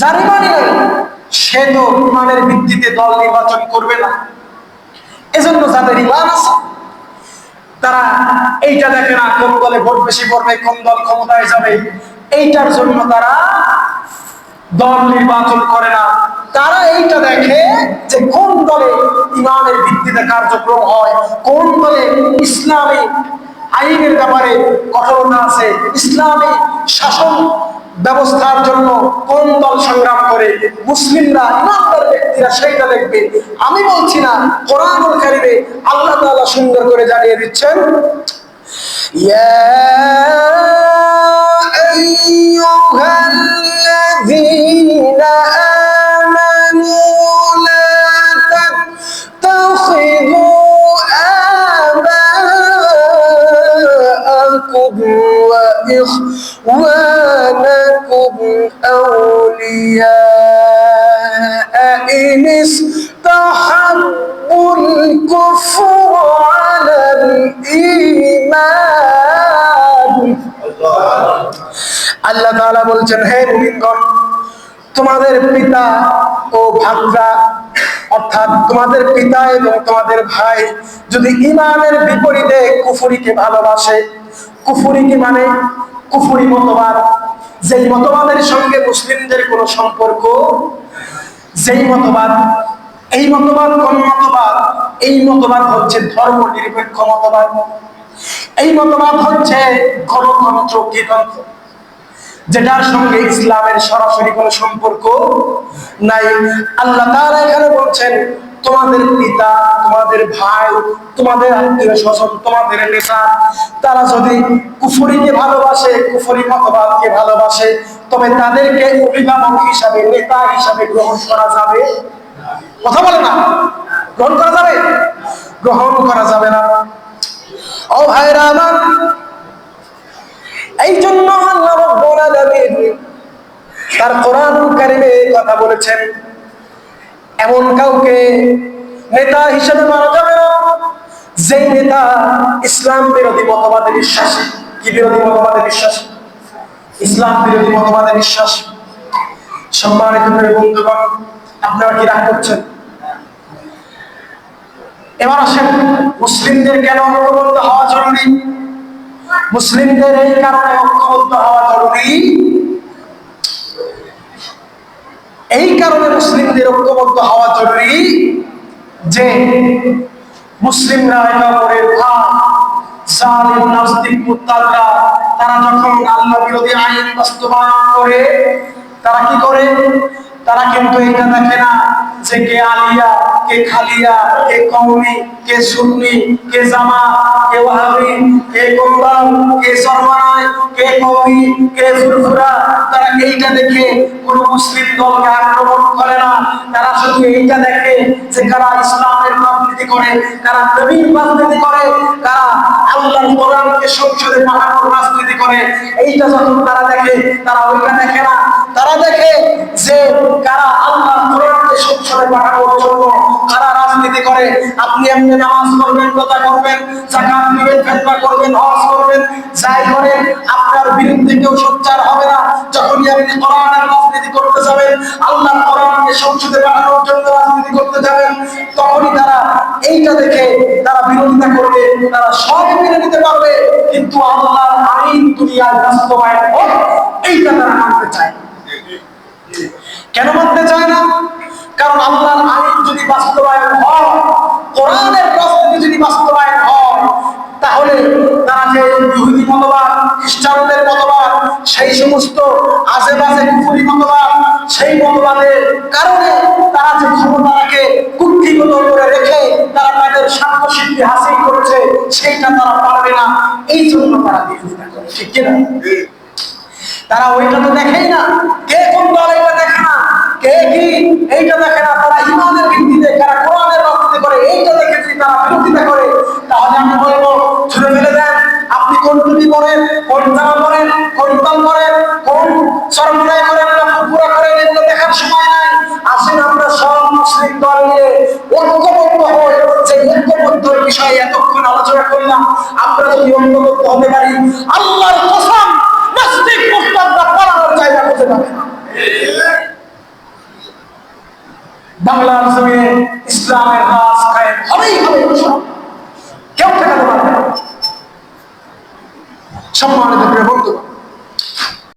যার ইমানই নাই। সে তো ইমানের ভিত্তিতে দল নির্বাচন করবে না। এজন্য যাদের ইমান আছে, তারা এইটা দেখে না, কোন দলে ভোট বেশি পড়বে, কোন দল ক্ষমতায় যাবে। এইটার জন্য তারা দল নির্বাচন করে না। তারা এইটা দেখে যে কোন দলে ইমানের ভিত্তিতে কার্যক্রম হয়, কোন দলে ইসলামী আইনের ব্যাপারে কঠোরতা আছে, ইসলামী শাসন ব্যবস্থার জন্য কোন দল সংগ্রাম করে? মুসলিমরা, ইমানদার ব্যক্তিরা সেইটা দেখবে। আমি বলছি না, কোরআনুল কারিমে আল্লাহ তাআলা সুন্দর করে জানিয়ে দিচ্ছেন, ইয়া আইয়ুহাল্লাযীনা أولياء إن استحبوا الكفر على الإيمان আল্লাহ তাআলা বলছেন হে মুমিনগণ তোমাদের পিতা ও ভাগরা অর্থাৎ তোমাদের পিতা এবং তোমাদের ভাই যদি ইমানের বিপরীতে কুফুরিকে ভালোবাসে কুফুরিকে মানে কুফুরি মতবাদ যেই মতবাদের সঙ্গে মুসলিমদের কোনো সম্পর্ক, যেই মতবাদ, এই মতবাদ কোন মতবাদ? এই মতবাদ হচ্ছে ধর্ম নিরপেক্ষ মতবাদ। এই মতবাদ হচ্ছে গণতন্ত্র গণতন্ত্র। যেটার সঙ্গে ইসলামের সরাসরি কোনো সম্পর্ক নাই। আল্লাহ তাআলা এখানে বলছেন, তোমাদের পিতা, তোমাদের ভাই, তোমাদের আত্মীয় স্বজন, তোমাদের নেতা, তারা যদি কুফরিকে ভালোবাসে, কুফরি মতবাদকে ভালোবাসে, তবে তাদেরকে অভিভাবক হিসাবে, নেতা হিসাবে গ্রহণ করা যাবে কথা বলে না? গ্রহণ করা যাবে? গ্রহণ করা যাবে না। ও ভাইরা তার কোরআন কারিমে এই কথা বলেছেন, এমন কাউকে নেতা হিসেবে মানা যাবে না, যেই নেতা ইসলাম বিরোধী মতবাদে বিশ্বাসী। কি বিরোধী মতবাদে বিশ্বাসী? ইসলাম বিরোধী মতবাদে বিশ্বাসী। সম্মানিত বন্ধুগণ, আপনারা কি রাগ করছেন? এবার আসেন, মুসলিমদের কেন ঐক্যবদ্ধ হওয়া জরুরি? মুসলিমদের এই কারণে ঐক্যবদ্ধ হওয়া জরুরি এই কারণে মুসলিমদের ঐক্যবদ্ধ হওয়া জরুরি যে মুসলিমরা একে ভাব জালিম, নাস্তিক মুত্তাদরা তারা যখন আল্লাহ বিরোধী আইন বাস্তবায়ন করে, তারা কি করে? তারা কিন্তু এটা দেখে না যে কে আলিয়া, কে খালিয়া, কে কৌমি কে সুন্নি, কে জামা কে ওয়াহাবি, কে কোম্বাল কে সরমানাই কে কবি, কে ফুরফুরা, তারা এইটা দেখে কোনো মুসলিম দলকে আক্রমণ করে না। তারা শুধু এইটা দেখে যে কারা ইসলামের রাজনীতি করে, কারা নবীর রাজনীতি করে, কারা আল্লাহর কোরআনকে সংসদে পাঠানোর রাজনীতি করে, এইটা যখন তারা দেখে, তারা ওইটা দেখে না। তারা দেখে যে কারা আল্লাহ কোরআনকে সংসদে পাঠানোর জন্য কারা রাজনীতি করে, আপনি এমনি নামাজ পড়বেন, কথা করবেন জাকাত দিবেন, ফেতনা করবেন, হজ করবেন, যাই করেন আপনার বিরুদ্ধে কেউ সোচ্চার হবে না। যখনই আপনি কোরআনের রাজনীতি করতে যাবেন আল্লাহ কোরআনকে সংসদে পাঠানোর জন্য রাজনীতি করতে যাবেন, তখনই তারা এইটা দেখে, তারা বিরোধিতা করবে, তারা সব মেনে নিতে পারবে। কিন্তু আল্লাহর আইন দুনিয়ার বাস্তবায়ন হোক এইটা তারা মানতে চায় কেন মানতে চায় না? কারণ আল্লাহর আইন যদি বাস্তবায়ন হয়, কোরআনের রাজনীতি যদি বাস্তবায়ন হয়, তাহলে তারা যে ইহুদি মতবাদ, খ্রিস্টানদের মতবাদ, সেই সমস্ত বাজে কুফুরি মতবাদ, সেই মতবাদের কারণে তারা যে ক্ষমতাটাকে কুক্ষিগত করে রেখে তারা তাদের স্বার্থ সিদ্ধি হাসিল করেছে, সেইটা তারা পারবে না। এই জন্য তারা বিরোধিতা করে। ঠিক তারা ওইটা তো দেখেই না। কে কোন দল এটা দেখে না? কে কি এইটা দেখে না? তারা ইমানের ভিত্তিতে না আমরা যদি পারি, আল্লাহর কসম জায়গা বাংলার জমিনে ইসলামের রাজ কায়েম হবেই হবে কেউ ঠেকাতে পারবে সম্মানিত বন্ধু